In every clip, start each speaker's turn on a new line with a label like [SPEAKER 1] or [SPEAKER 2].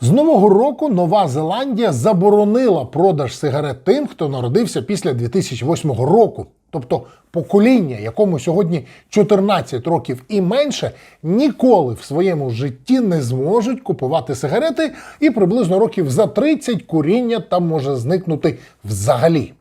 [SPEAKER 1] З нового року Нова Зеландія заборонила продаж сигарет тим, хто народився після 2008 року. Тобто покоління, якому сьогодні 14 років і менше, ніколи в своєму житті не зможуть купувати сигарети, і приблизно років за 30 куріння там може зникнути взагалі.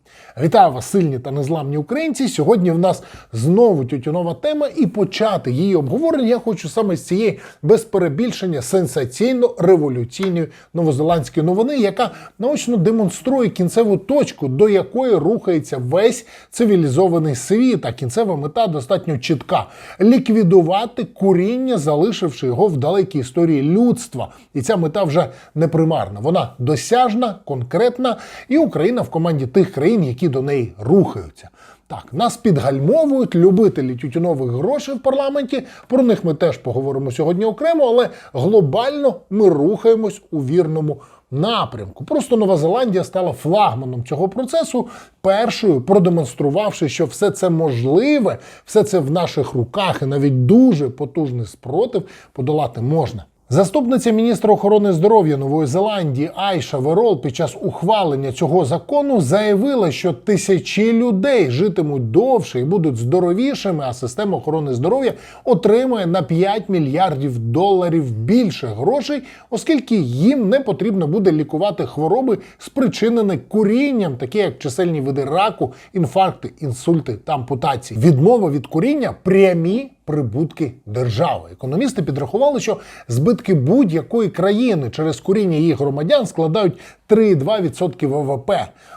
[SPEAKER 1] Вітаю вас, сильні та незламні українці. Сьогодні в нас знову тютюнова тема, і почати її обговорення я хочу саме з цієї без перебільшення сенсаційно-революційної новозеландської новини, яка наочно демонструє кінцеву точку, до якої рухається весь цивілізований світ. А кінцева мета достатньо чітка: ліквідувати куріння, залишивши його в далекій історії людства. І ця мета вже не примарна. Вона досяжна, конкретна, і Україна в команді тих країн, які до неї рухаються. Так, нас підгальмовують любителі тютюнових грошей в парламенті. Про них ми теж поговоримо сьогодні окремо, але глобально ми рухаємось у вірному напрямку. Просто Нова Зеландія стала флагманом цього процесу, першою продемонструвавши, що все це можливе, все це в наших руках, і навіть дуже потужний спротив подолати можна. Заступниця міністра охорони здоров'я Нової Зеландії Айша Верол під час ухвалення цього закону заявила, що тисячі людей житимуть довше і будуть здоровішими, а система охорони здоров'я отримає на 5 мільярдів доларів більше грошей, оскільки їм не потрібно буде лікувати хвороби, спричинені курінням, такі як чисельні види раку, інфаркти, інсульти та ампутації. Відмова від куріння прямі прибутки держави. Економісти підрахували, що збитки будь-якої країни через куріння їх громадян складають 3,2% ВВП.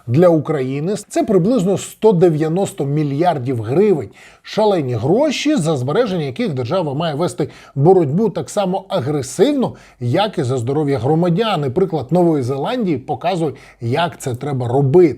[SPEAKER 1] Для України це приблизно 190 мільярдів гривень. Шалені гроші, за збереження яких держава має вести боротьбу так само агресивно, як і за здоров'я громадян. І приклад Нової Зеландії показує, як це треба робити.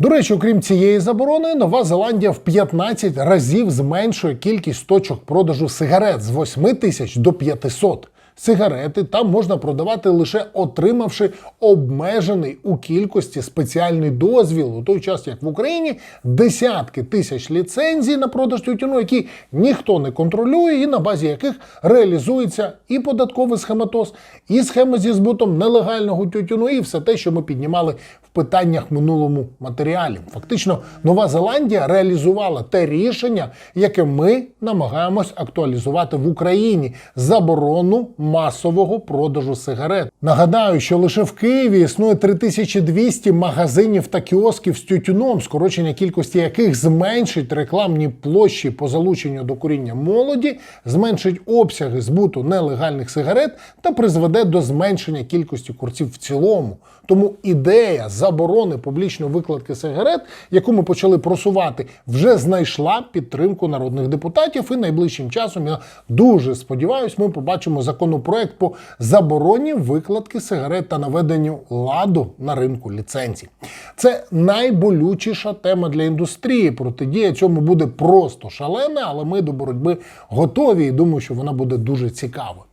[SPEAKER 1] До речі, окрім цієї заборони, Нова Зеландія в 15 разів зменшує кількість точок продажу сигарет з 8 тисяч до 500. Сигарети там можна продавати лише отримавши обмежений у кількості спеціальний дозвіл, у той час як в Україні десятки тисяч ліцензій на продаж тютюну, які ніхто не контролює, і на базі яких реалізується і податковий схематоз, і схеми зі збутом нелегального тютюну, і все те, що ми піднімали питаннях минулому матеріалі. Фактично, Нова Зеландія реалізувала те рішення, яке ми намагаємось актуалізувати в Україні заборону масового продажу сигарет. Нагадаю, що лише в Києві існує 3200 магазинів та кіосків з тютюном, скорочення кількості яких зменшить рекламні площі по залученню до куріння молоді, зменшить обсяги збуту нелегальних сигарет та призведе до зменшення кількості курців в цілому. Тому ідея заборони публічної викладки сигарет, яку ми почали просувати, вже знайшла підтримку народних депутатів. І найближчим часом я дуже сподіваюся, ми побачимо законопроект по забороні викладки сигарет та наведенню ладу на ринку ліцензій. Це найболючіша тема для індустрії. Протидія цьому буде просто шалена, але ми до боротьби готові і думаю, що вона буде дуже цікавою.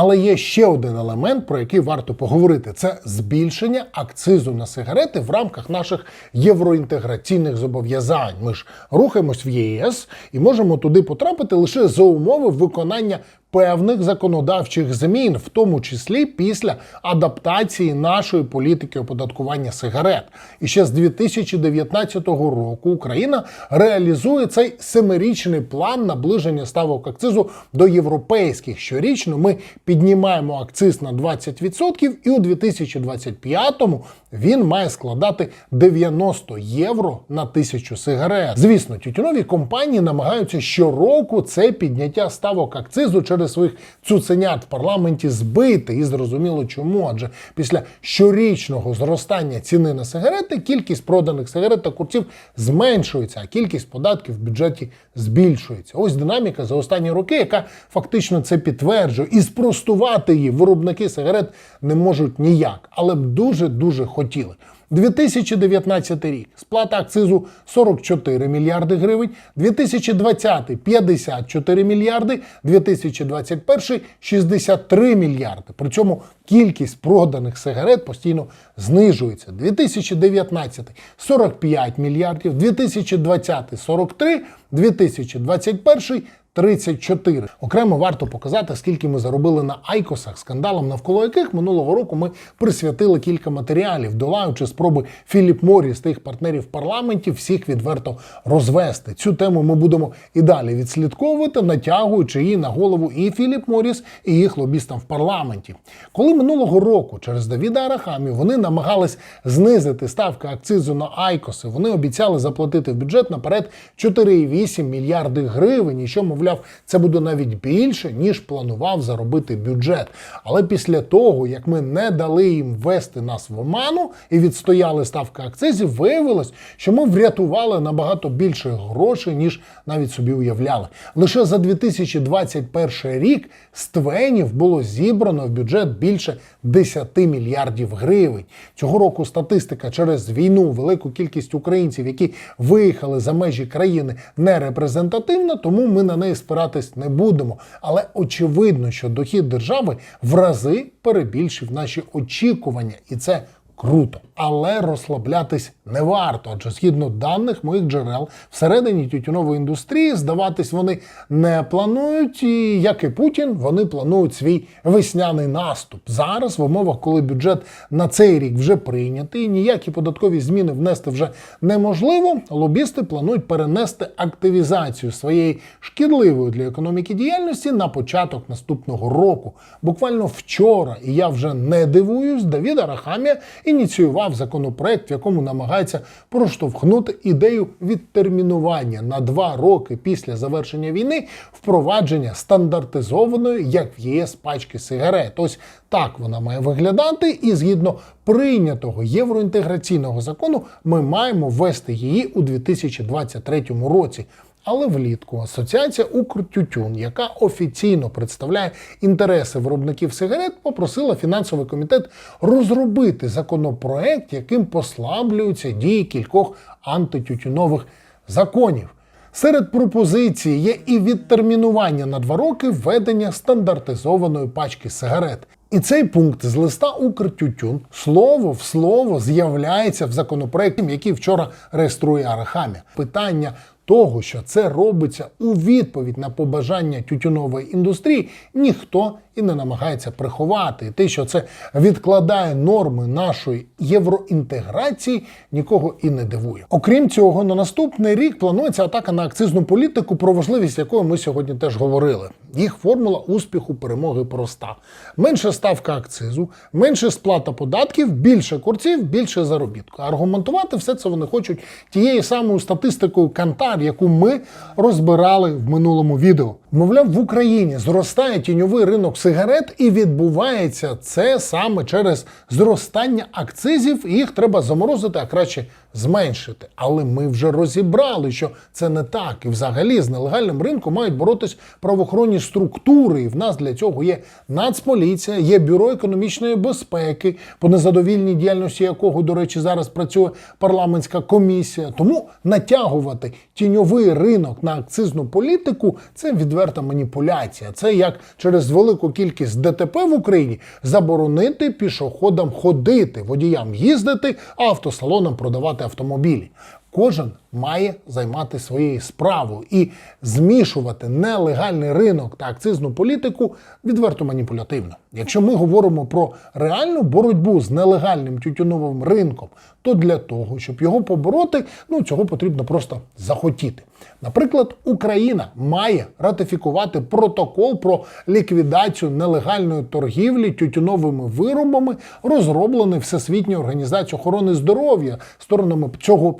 [SPEAKER 1] Але є ще один елемент, про який варто поговорити: це збільшення акцизу на сигарети в рамках наших євроінтеграційних зобов'язань. Ми ж рухаємось в ЄС і можемо туди потрапити лише за умови виконання певних законодавчих змін, в тому числі після адаптації нашої політики оподаткування сигарет. І ще з 2019 року Україна реалізує цей семирічний план наближення ставок акцизу до європейських. Щорічно ми піднімаємо акциз на 20%, і у 2025-му він має складати 90 євро на тисячу сигарет. Звісно, тютюнові компанії намагаються щороку це підняття ставок акцизу через своїх цуценят в парламенті збити. І зрозуміло чому. Адже після щорічного зростання ціни на сигарети кількість проданих сигарет та курців зменшується, а кількість податків в бюджеті збільшується. Ось динаміка за останні роки, яка фактично це підтверджує, і спростувати її виробники сигарет не можуть ніяк, але б дуже дуже хотіли. 2019 рік. Сплата акцизу 44 мільярди гривень, 2020 – 54 мільярди, 2021 – 63 мільярди. При цьому кількість проданих сигарет постійно знижується. 2019 – 45 мільярдів, 2020 – 43, 2021 34. Окремо варто показати, скільки ми заробили на айкосах, скандалам, навколо яких минулого року ми присвятили кілька матеріалів, долаючи спроби Філіп Морріс та їх партнерів в парламенті всіх відверто розвести. Цю тему ми будемо і далі відслідковувати, натягуючи її на голову і Філіп Морріс, і їх лобістам в парламенті. Коли минулого року через Давіда Арахамі вони намагались знизити ставки акцизу на айкоси, вони обіцяли заплатити в бюджет наперед 4,8 мільярди гривень, і що, мовляв, це буде навіть більше, ніж планував заробити бюджет. Але після того, як ми не дали їм ввести нас в оману і відстояли ставки акцизів, виявилось, що ми врятували набагато більше грошей, ніж навіть собі уявляли. Лише за 2021 рік з твенів було зібрано в бюджет більше 10 мільярдів гривень. Цього року статистика через війну, велику кількість українців, які виїхали за межі країни, не репрезентативна, тому ми на неї спиратись не будемо. Але очевидно, що дохід держави в рази перебільшив наші очікування, і це круто. Але розслаблятись не варто, адже згідно даних моїх джерел, всередині тютюнової індустрії здаватись вони не планують, і як і Путін, вони планують свій весняний наступ. Зараз, в умовах, коли бюджет на цей рік вже прийнятий, ніякі податкові зміни внести вже неможливо. Лобісти планують перенести активізацію своєї шкідливої для економіки діяльності на початок наступного року. Буквально вчора, і я вже не дивуюсь, Давід Арахамія ініціював законопроект, в якому намагається проштовхнути ідею відтермінування на два роки після завершення війни впровадження стандартизованої, як в єС, пачки сигарет. Ось так вона має виглядати, і згідно прийнятого євроінтеграційного закону ми маємо ввести її у 2023 році. Але влітку асоціація Укртютюн, яка офіційно представляє інтереси виробників сигарет, попросила фінансовий комітет розробити законопроект, яким послаблюються дії кількох антитютюнових законів. Серед пропозицій є і відтермінування на два роки введення стандартизованої пачки сигарет. І цей пункт з листа Укртютюн слово в слово з'являється в законопроекті, який вчора реєструє Арахамія. Питання того, що це робиться у відповідь на побажання тютюнової індустрії, ніхто і не намагається приховати. І те, що це відкладає норми нашої євроінтеграції, нікого і не дивує. Окрім цього, на наступний рік планується атака на акцизну політику, про важливість якої ми сьогодні теж говорили. Їх формула успіху перемоги проста: менше ставка акцизу, менше сплата податків, більше курців, більше заробітку. Аргументувати все це вони хочуть тією самою статистикою Кантар, яку ми розбирали в минулому відео. Мовляв, в Україні зростає тіньовий ринок сигарет, і відбувається це саме через зростання акцизів. Їх треба заморозити, а краще зменшити. Але ми вже розібрали, що це не так. І взагалі з нелегальним ринком мають боротись правоохоронні структури. І в нас для цього є Нацполіція, є бюро економічної безпеки, по незадовільній діяльності якого, до речі, зараз працює парламентська комісія. Тому натягувати тіньовий ринок на акцизну політику це відверта маніпуляція. Це як через велику кількість ДТП в Україні заборонити пішоходам ходити, водіям їздити, а автосалонам продавати автомобілі. Кожен має займати своєю справою і змішувати нелегальний ринок та акцизну політику відверто маніпулятивно. Якщо ми говоримо про реальну боротьбу з нелегальним тютюновим ринком, то для того, щоб його побороти, ну цього потрібно просто захотіти. Наприклад, Україна має ратифікувати протокол про ліквідацію нелегальної торгівлі тютюновими виробами, розроблений Всесвітньою організацією охорони здоров'я. Сторонами цього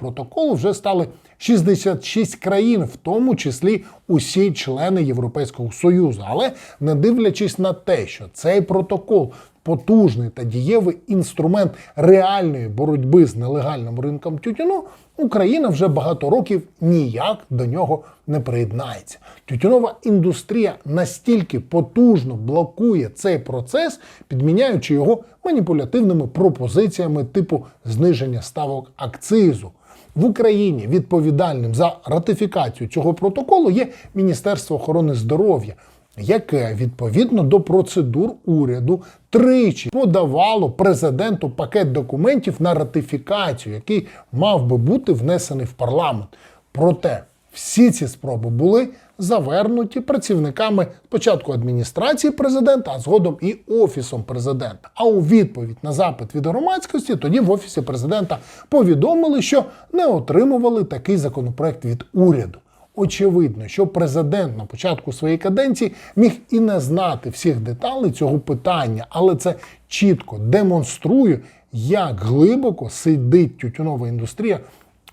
[SPEAKER 1] протоколу вже стали 66 країн, в тому числі усі члени Європейського Союзу. Але не дивлячись на те, що цей протокол потужний та дієвий інструмент реальної боротьби з нелегальним ринком тютюну, Україна вже багато років ніяк до нього не приєднається. Тютюнова індустрія настільки потужно блокує цей процес, підміняючи його маніпулятивними пропозиціями типу зниження ставок акцизу. В Україні відповідальним за ратифікацію цього протоколу є Міністерство охорони здоров'я, яке відповідно до процедур уряду тричі подавало президенту пакет документів на ратифікацію, який мав би бути внесений в парламент. Проте Всі ці спроби були завернуті працівниками спочатку адміністрації президента, а згодом і офісом президента. А у відповідь на запит від громадськості тоді в офісі президента повідомили, що не отримували такий законопроект від уряду. Очевидно, що президент на початку своєї каденції міг і не знати всіх деталей цього питання, але це чітко демонструє, як глибоко сидить тютюнова індустрія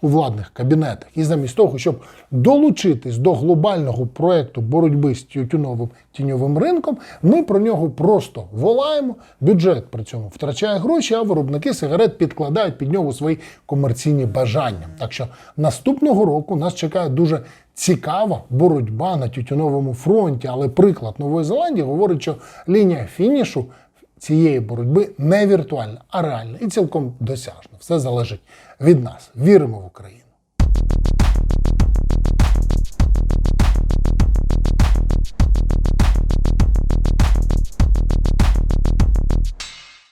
[SPEAKER 1] у владних кабінетах. І замість того, щоб долучитись до глобального проекту боротьби з тютюновим тіньовим ринком, ми про нього просто волаємо. Бюджет при цьому втрачає гроші, а виробники сигарет підкладають під нього свої комерційні бажання. Так що наступного року нас чекає дуже цікава боротьба на тютюновому фронті. Але приклад Нової Зеландії говорить, що лінія фінішу цієї боротьби не віртуальна, а реальна і цілком досяжна. Все залежить від нас. Віримо в Україну.